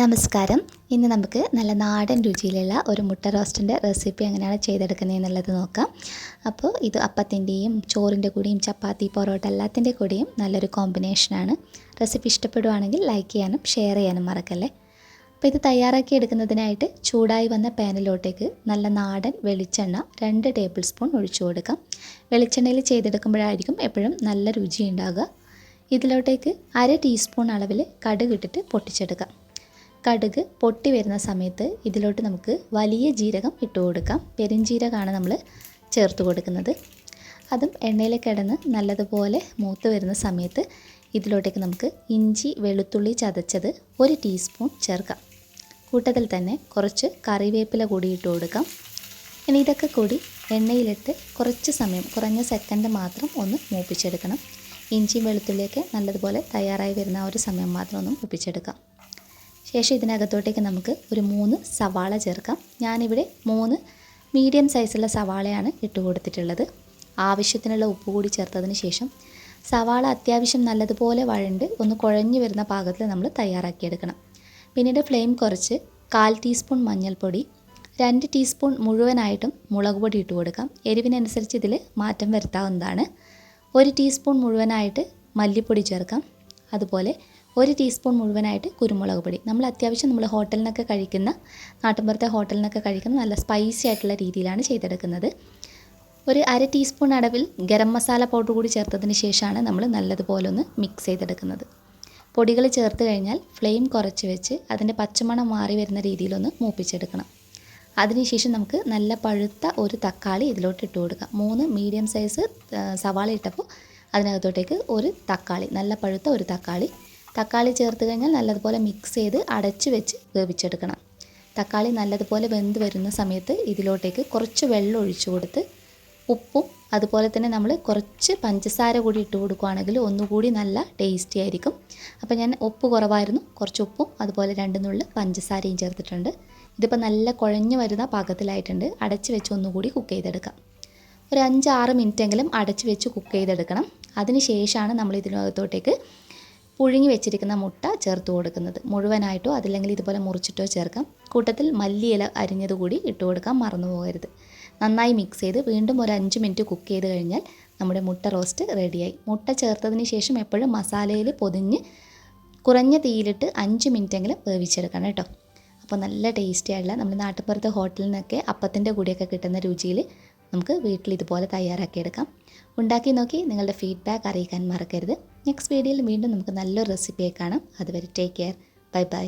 നമസ്കാരം. ഇന്ന് നമുക്ക് നല്ല നാടൻ രുചിയിലുള്ള ഒരു മുട്ട റോസ്റ്റിന്റെ റെസിപ്പി എങ്ങനെയാണ് ചെയ്തെടുക്കുന്നത് എന്നുള്ളത് നോക്കാം. അപ്പോൾ ഇത് അപ്പത്തിന്റെയും ചോറിന്റെ കൂടെയും ചപ്പാത്തി പൊറോട്ട എല്ലാത്തിന്റെ കൂടെയും നല്ലൊരു കോമ്പിനേഷനാണ് റെസിപ്പി ഇഷ്ടപ്പെടുവാണെങ്കിൽ ലൈക്ക് ചെയ്യാനും ഷെയർ ചെയ്യാനും മറക്കല്ലേ? അപ്പോൾ ഇത് തയ്യാറാക്കി എടുക്കുന്നതിനായിട്ട് ചൂടായി വന്ന പാനിലോട്ടേക്ക് നല്ല നാടൻ വെളിച്ചെണ്ണ രണ്ട് ടേബിൾ സ്പൂൺ ഒഴിച്ചു കൊടുക്കാം. വെളിച്ചെണ്ണയിൽ ചെയ്തെടുക്കുമ്പോഴായിരിക്കും എപ്പോഴും നല്ല രുചി ഉണ്ടാകുക ഇതിലോട്ടേക്ക് അര ടീസ്പൂൺ അളവിൽ കടുക് ഇട്ടിട്ട് പൊട്ടിച്ചെടുക്കാം. കടുക് പൊട്ടി വരുന്ന സമയത്ത് ഇതിലോട്ട് നമുക്ക് വലിയ ജീരകം ഇട്ട് കൊടുക്കാം. പെരുംജീരകമാണ് നമ്മൾ ചേർത്ത് കൊടുക്കുന്നത്. അതും എണ്ണയിൽ കിടന്ന് നല്ലതുപോലെ മൂത്ത് വരുന്ന സമയത്ത് ഇതിലോട്ടേക്ക് നമുക്ക് ഇഞ്ചി വെളുത്തുള്ളി ചതച്ചത് ഒരു ടീസ്പൂൺ ചേർക്കാം. കൂട്ടത്തിൽ തന്നെ കുറച്ച് കറിവേപ്പില കൂടി ഇട്ട് കൊടുക്കാം. ഇനി ഇതൊക്കെ കൂടി എണ്ണയിലിട്ട് കുറച്ച് സമയം കുറഞ്ഞ സെക്കൻഡ് മാത്രം ഒന്ന് മൂപ്പിച്ചെടുക്കണം. ഇഞ്ചിയും വെളുത്തുള്ളിയൊക്കെ നല്ലതുപോലെ തയ്യാറായി വരുന്ന ഒരു സമയം മാത്രം ഒന്ന് മൂപ്പിച്ചെടുക്കാം. ശേഷം ഇതിനകത്തോട്ടേക്ക് നമുക്ക് ഒരു മൂന്ന് സവാള ചേർക്കാം. ഞാനിവിടെ മൂന്ന് മീഡിയം സൈസുള്ള സവാളയാണ് ഇട്ട് കൊടുത്തിട്ടുള്ളത്. ആവശ്യത്തിനുള്ള ഉപ്പ് കൂടി ചേർത്തതിന് ശേഷം സവാള അത്യാവശ്യം നല്ലതുപോലെ വഴണ്ട് ഒന്ന് കുഴഞ്ഞു വരുന്ന പാകത്തിൽ നമ്മൾ തയ്യാറാക്കിയെടുക്കണം. പിന്നീട് ഫ്ലെയിം കുറച്ച് കാൽ ടീസ്പൂൺ മഞ്ഞൾപ്പൊടി രണ്ട് ടീസ്പൂൺ മുഴുവനായിട്ടും മുളക് പൊടി ഇട്ട് കൊടുക്കാം. എരിവിനനുസരിച്ച് ഇതിൽ മാറ്റം വരുത്താവുന്നതാണ്. ഒരു ടീസ്പൂൺ മുഴുവനായിട്ട് മല്ലിപ്പൊടി ചേർക്കാം. അതുപോലെ ഒരു ടീസ്പൂൺ മുഴുവനായിട്ട് കുരുമുളക് പൊടി. നമ്മൾ അത്യാവശ്യം നമ്മൾ ഹോട്ടലിൽ നിന്നൊക്കെ കഴിക്കുന്ന നാട്ടിൻപുറത്തെ ഹോട്ടലിൽ നിന്നൊക്കെ കഴിക്കുന്ന നല്ല സ്പൈസി ആയിട്ടുള്ള രീതിയിലാണ് ചെയ്തെടുക്കുന്നത്. ഒരു അര ടീസ്പൂൺ അളവിൽ ഗരം മസാല പൗഡർ കൂടി ചേർത്തതിന് ശേഷമാണ് നമ്മൾ നല്ലതുപോലെ ഒന്ന് മിക്സ് ചെയ്തെടുക്കുന്നത്. പൊടികൾ ചേർത്ത് കഴിഞ്ഞാൽ ഫ്ലെയിം കുറച്ച് വെച്ച് അതിന്റെ പച്ചമണം മാറി വരുന്ന രീതിയിലൊന്ന് മൂപ്പിച്ചെടുക്കണം. അതിനുശേഷം നമുക്ക് നല്ല പഴുത്ത ഒരു തക്കാളി ഇതിലോട്ട് ഇട്ട് കൊടുക്കാം. മൂന്ന് മീഡിയം സൈസ് സവാള ഇട്ടപ്പോൾ അതിനകത്തോട്ടേക്ക് ഒരു തക്കാളി നല്ല പഴുത്ത ഒരു തക്കാളി. തക്കാളി ചേർത്ത് കഴിഞ്ഞാൽ നല്ലതുപോലെ മിക്സ് ചെയ്ത് അടച്ച് വെച്ച് വേവിച്ചെടുക്കണം. തക്കാളി നല്ലതുപോലെ വെന്ത് വരുന്ന സമയത്ത് ഇതിലോട്ടേക്ക് കുറച്ച് വെള്ളം ഒഴിച്ചു കൊടുത്ത് ഉപ്പും അതുപോലെ തന്നെ നമ്മൾ കുറച്ച് പഞ്ചസാര കൂടി ഇട്ട് കൊടുക്കുകയാണെങ്കിൽ ഒന്നുകൂടി നല്ല ടേസ്റ്റി ആയിരിക്കും. അപ്പോൾ ഞാൻ ഉപ്പ് കുറവായിരുന്നു. കുറച്ച് ഉപ്പും അതുപോലെ രണ്ട് നുള്ളു പഞ്ചസാരയും ചേർത്തിട്ടുണ്ട്. ഇതിപ്പോൾ നല്ല കുഴഞ്ഞു വരുന്ന പാകത്തിലായിട്ടുണ്ട്. അടച്ച് വെച്ച് ഒന്നുകൂടി കുക്ക് ചെയ്തെടുക്കാം. ഒരു അഞ്ചാറ് മിനിറ്റെങ്കിലും അടച്ച് വെച്ച് കുക്ക് ചെയ്തെടുക്കണം. അതിന് ശേഷമാണ് നമ്മൾ ഇതിനകത്തോട്ടേക്ക് പുഴുങ്ങി വെച്ചിരിക്കുന്ന മുട്ട ചേർത്ത് കൊടുക്കുന്നത്. മുഴുവനായിട്ടോ അതില്ലെങ്കിൽ ഇതുപോലെ മുറിച്ചിട്ടോ ചേർക്കാം. കൂട്ടത്തിൽ മല്ലിയില അരിഞ്ഞത് കൂടി ഇട്ട് കൊടുക്കാൻ മറന്നു പോകരുത്. നന്നായി മിക്സ് ചെയ്ത് വീണ്ടും ഒരു അഞ്ച് മിനിറ്റ് കുക്ക് ചെയ്ത് കഴിഞ്ഞാൽ നമ്മുടെ മുട്ട റോസ്റ്റ് റെഡിയായി മുട്ട ചേർത്തതിന് ശേഷം എപ്പോഴും മസാലയിൽ പൊതിഞ്ഞ് കുറഞ്ഞ തീയിലിട്ട് അഞ്ച് മിനിറ്റെങ്കിലും വേവിച്ചെടുക്കണം കേട്ടോ. അപ്പോൾ നല്ല ടേസ്റ്റി ആയിട്ടുള്ള നമ്മുടെ നാട്ടുപുറത്തെ ഹോട്ടലിൽ നിന്നൊക്കെ അപ്പത്തിന്റെ കൂടിയൊക്കെ കിട്ടുന്ന രുചിയിൽ നമുക്ക് വീട്ടിൽ ഇതുപോലെ തയ്യാറാക്കിയെടുക്കാം. ഉണ്ടാക്കി നോക്കി നിങ്ങളുടെ ഫീഡ്ബാക്ക് അറിയിക്കാൻ മറക്കരുത്. നെക്സ്റ്റ് വീഡിയോയിൽ വീണ്ടും നമുക്ക് നല്ലൊരു റെസിപ്പിയായി കാണാം. അതുവരെ ടേക്ക് കെയർ ബൈ ബൈ